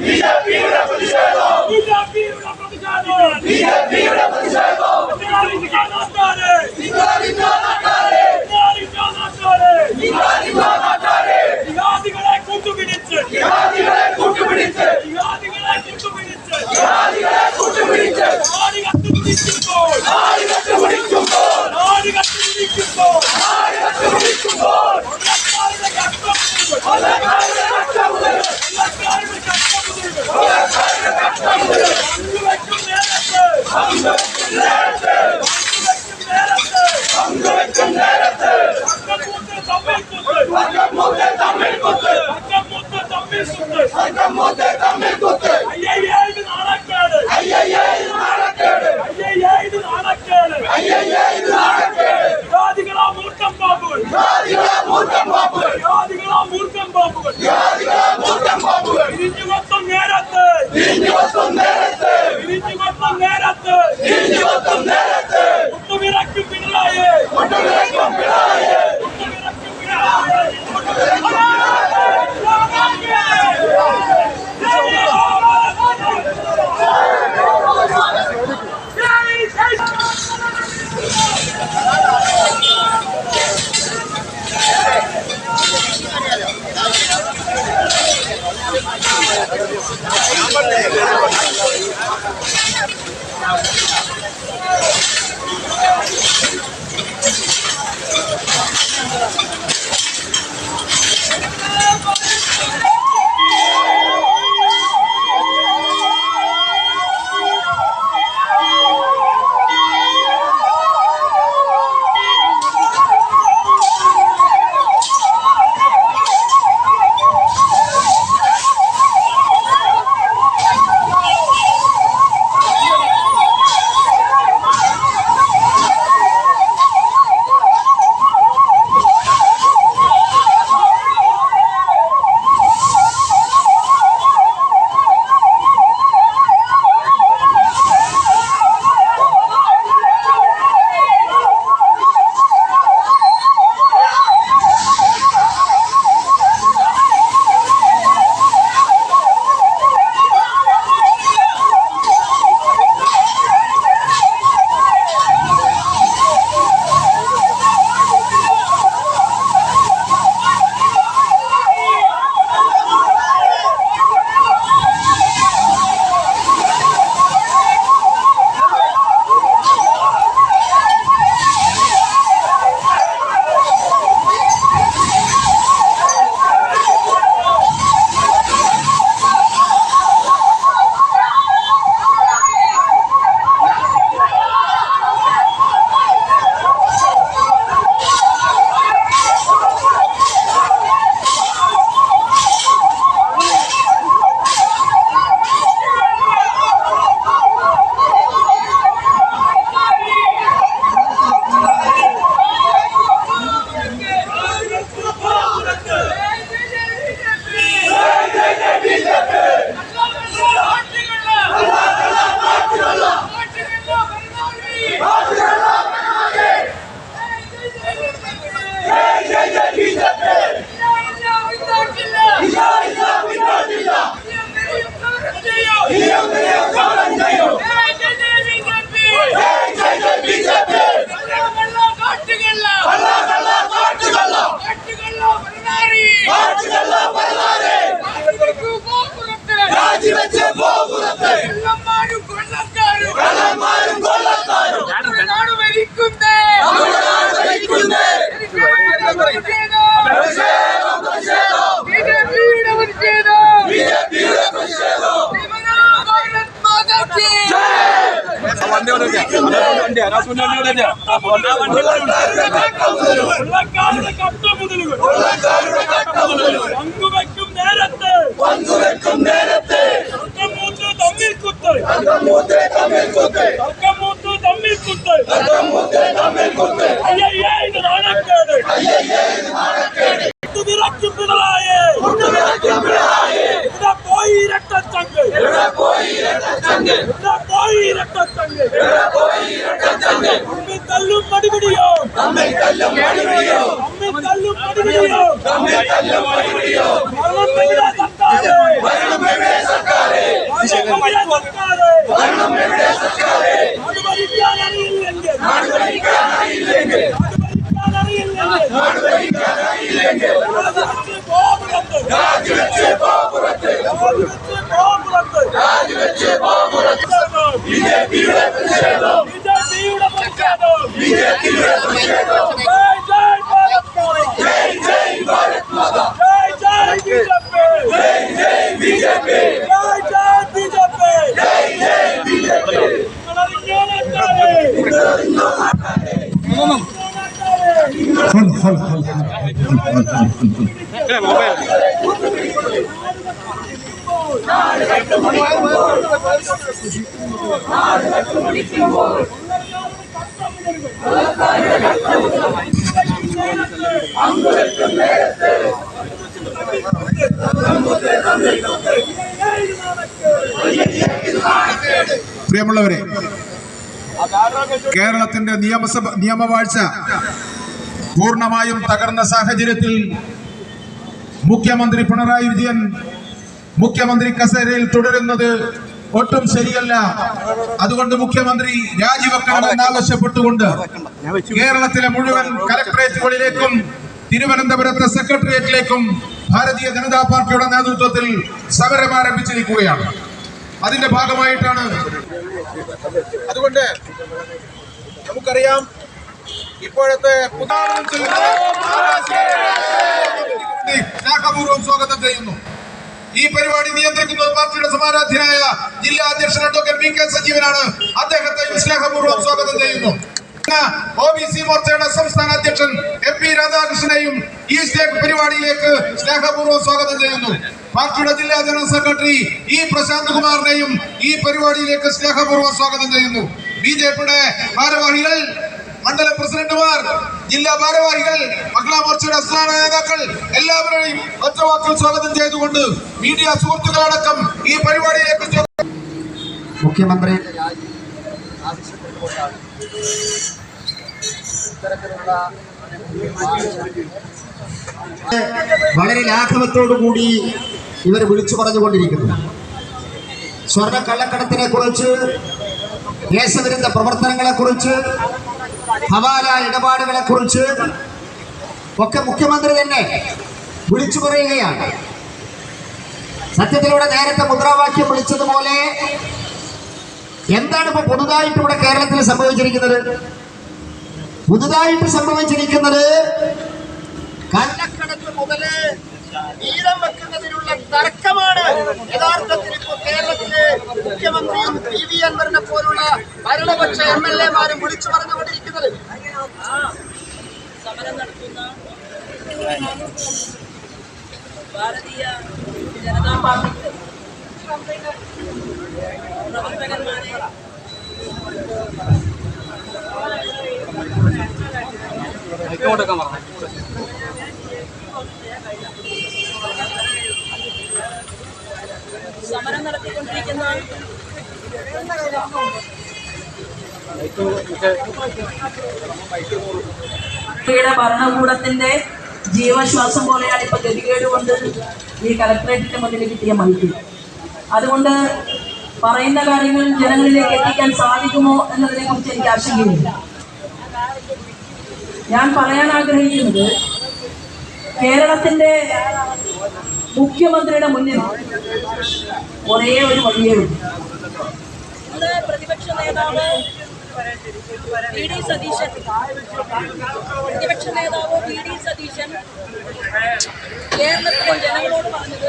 Viva Piura! പ്രതിഷേധം. ബി ജെ പിയുടെ പ്രതിഷേധം. ബി ജെ ஐயா இது நாடக்கேடு ஐயா இது நாடக்கேடு ஜாதிகளா மூட்டம் பாபு പങ്കുവെക്കും നേരത്തെ പങ്കുവെക്കും നേരത്തെ തർക്കമൂത്ത് തമ്മിൽ കുത്ത് തർക്കമൂത്ത് തമ്മിൽ കുത്ത് തർക്കമൂത്ത് തമ്മിൽ കുത്ത് തർക്കമൂത്ത് തമ്മിൽ കുത്ത് അയ്യയ്യേ ഇത് നാണക്കേട് അയ്യയ്യേ ഇത് നാണക്കേട് വിറയ്ക്കും പിണറായേ വിറയ്ക്കും പിണറായേ ഇവിടെ പോയി ഇരട്ടച്ചങ്ക് ഇവിടെ പോയി ഇരട്ടച്ചങ്ക് പടിപിടിയോ തമ്മിൽ തല്ലും പടിപിടിയോ തമ്മിൽ തല്ലും പടിപിടിയോ തമ്മിൽ തല്ലും പടിപിടിയോ ഭരണം എവിടെ സർക്കാര് ഭരണം എവിടെ സർക്കാരെ ഭരണം എവിടെ സർക്കാര് ഭരണം എവിടെ സർക്കാരെ നാട് ഭരിക്കാൻ അറിയില്ലെങ്കിൽ നാട് ഭരിക്കാൻ അറിയില്ലെങ്കിൽ നാട് ഭരിക്കാൻ അറിയില്ലെങ്കിൽ നാട് ഭരിക്കാൻ അറിയില്ലെങ്കിൽ രാജിവെച്ച് പോ പുറത്ത് രാജിവെച്ച് പോ രാജിവെച്ച് പോ പുറത്ത് രാജിവെച്ച് പോ പുറത്ത് ബി ജെ പിയുടെ പ്രതിഷേധം പ്രതിഷേധം ബി ജെ പിയുടെ പ്രിയമുള്ളവരെ കേരളത്തിന്റെ നിയമസഭ നിയമവാഴ്ച പൂർണമായും തകർന്ന സാഹചര്യത്തിൽ മുഖ്യമന്ത്രി പിണറായി വിജയൻ മുഖ്യമന്ത്രി കസേരയിൽ തുടരുന്നത് ഒട്ടും ശരിയല്ല. അതുകൊണ്ട് മുഖ്യമന്ത്രി രാജിവെക്കണമെന്ന് ആവശ്യപ്പെട്ടുകൊണ്ട് കേരളത്തിലെ മുഴുവൻ കലക്ടറേറ്റുകളിലേക്കും തിരുവനന്തപുരത്തെ സെക്രട്ടേറിയറ്റിലേക്കും ഭാരതീയ ജനതാ പാർട്ടിയുടെ നേതൃത്വത്തിൽ സമരം ആരംഭിച്ചിരിക്കുകയാണ്. അതിന്റെ ഭാഗമായിട്ടാണ് അതുകൊണ്ട് നമുക്കറിയാം ഇപ്പോഴത്തെ സ്വാഗതം ചെയ്യുന്നു. ഈ പരിപാടി നിയന്ത്രിക്കുന്നത് പാർട്ടിയുടെ സമാരാധ്യനായ ജില്ലാ അധ്യക്ഷൻ അഡ്വക്കേറ്റ് വി കെ സജീവനാണ്. അദ്ദേഹത്തെ സ്നേഹപൂർവം സ്വാഗതം ചെയ്യുന്നു. സംസ്ഥാന അധ്യക്ഷൻ എം പി രാധാകൃഷ്ണനെയും ഈ പരിപാടിയിലേക്ക് സ്നേഹപൂർവം സ്വാഗതം ചെയ്യുന്നു. പാർട്ടിയുടെ ജില്ലാ ജനറൽ സെക്രട്ടറി ഇ പ്രശാന്ത് കുമാറിനെയും ഈ പരിപാടിയിലേക്ക് സ്നേഹപൂർവം സ്വാഗതം ചെയ്യുന്നു. ബി ജെ പിയുടെ ഭാരവാഹികൾ മണ്ഡലം പ്രസിഡന്റുമാർ ജില്ലാ ഭാരവാഹികൾ മഹിളാ മോർച്ചയുടെ സംസ്ഥാന നേതാക്കൾ എല്ലാവരെയും ഒറ്റവാക്കിൽ സ്വാഗതം ചെയ്തുകൊണ്ട് മീഡിയ സുഹൃത്തുക്കളടക്കം ഈ പരിപാടിയിലേക്ക് മുഖ്യമന്ത്രി വളരെ ലാഘവത്തോടു കൂടി ഇവർ വിളിച്ചു പറഞ്ഞുകൊണ്ടിരിക്കുന്നു. സ്വർണ കള്ളക്കടത്തിനെ കുറിച്ച് ദേശവിരുദ്ധ പ്രവർത്തനങ്ങളെ കുറിച്ച് ഹവാല ഇടപാടുകളെ കുറിച്ച് ഒക്കെ മുഖ്യമന്ത്രി തന്നെ വിളിച്ചു പറയുകയാണ്. സത്യത്തിലൂടെ നേരത്തെ മുദ്രാവാക്യം വിളിച്ചതുപോലെ എന്താണ് ഇപ്പൊ പുതുതായിട്ട് ഇവിടെ കേരളത്തിൽ സംഭവിച്ചിരിക്കുന്നത്? പുതുതായിട്ട് സംഭവിച്ചിരിക്കുന്നത് കല്ലക്കടത്ത് മുതൽ വെക്കുന്നതിനുള്ള തർക്കമാണ് യഥാർത്ഥത്തിൽ ഇപ്പോൾ കേരളത്തിലെ മുഖ്യമന്ത്രിയും പി വി അൻവറിനെ പോലുള്ള ഭരണപക്ഷ എം എൽ എമാരും വിളിച്ചു പറഞ്ഞുകൊണ്ടിരിക്കുന്നത്. സമരം നടത്തുന്ന ഭാരതീയ ജനതാ പാർട്ടിക്ക് പ്രവർത്തകന്മാരെ സമരം നടത്തിക്കൊണ്ടിരിക്കുന്ന ഭരണകൂടത്തിന്റെ ജീവശ്വാസം പോലെയാണ് ഇപ്പൊ ഗതികേട് കൊണ്ട് ഈ കലക്ടറേറ്റിന്റെ മുന്നിൽ കിട്ടിയ മൈക്ക്. അതുകൊണ്ട് പറയുന്ന കാര്യങ്ങൾ ജനങ്ങളിലേക്ക് എത്തിക്കാൻ സാധിക്കുമോ എന്നതിനെ കുറിച്ച് എനിക്ക് ആശങ്കയില്ല. ഞാൻ പറയാൻ ആഗ്രഹിക്കുന്നത് കേരളത്തിന്റെ മുഖ്യമന്ത്രിയുടെ മുന്നിൽ ഒരേ ഒരു വഴിയേ ഉള്ളൂ പ്രതിപക്ഷ നേതാവ് വി ഡി സതീശൻ പ്രതിപക്ഷ നേതാവ് വി ഡി സതീശൻ കേരളത്തിലെ ജനങ്ങളോട് പറഞ്ഞത്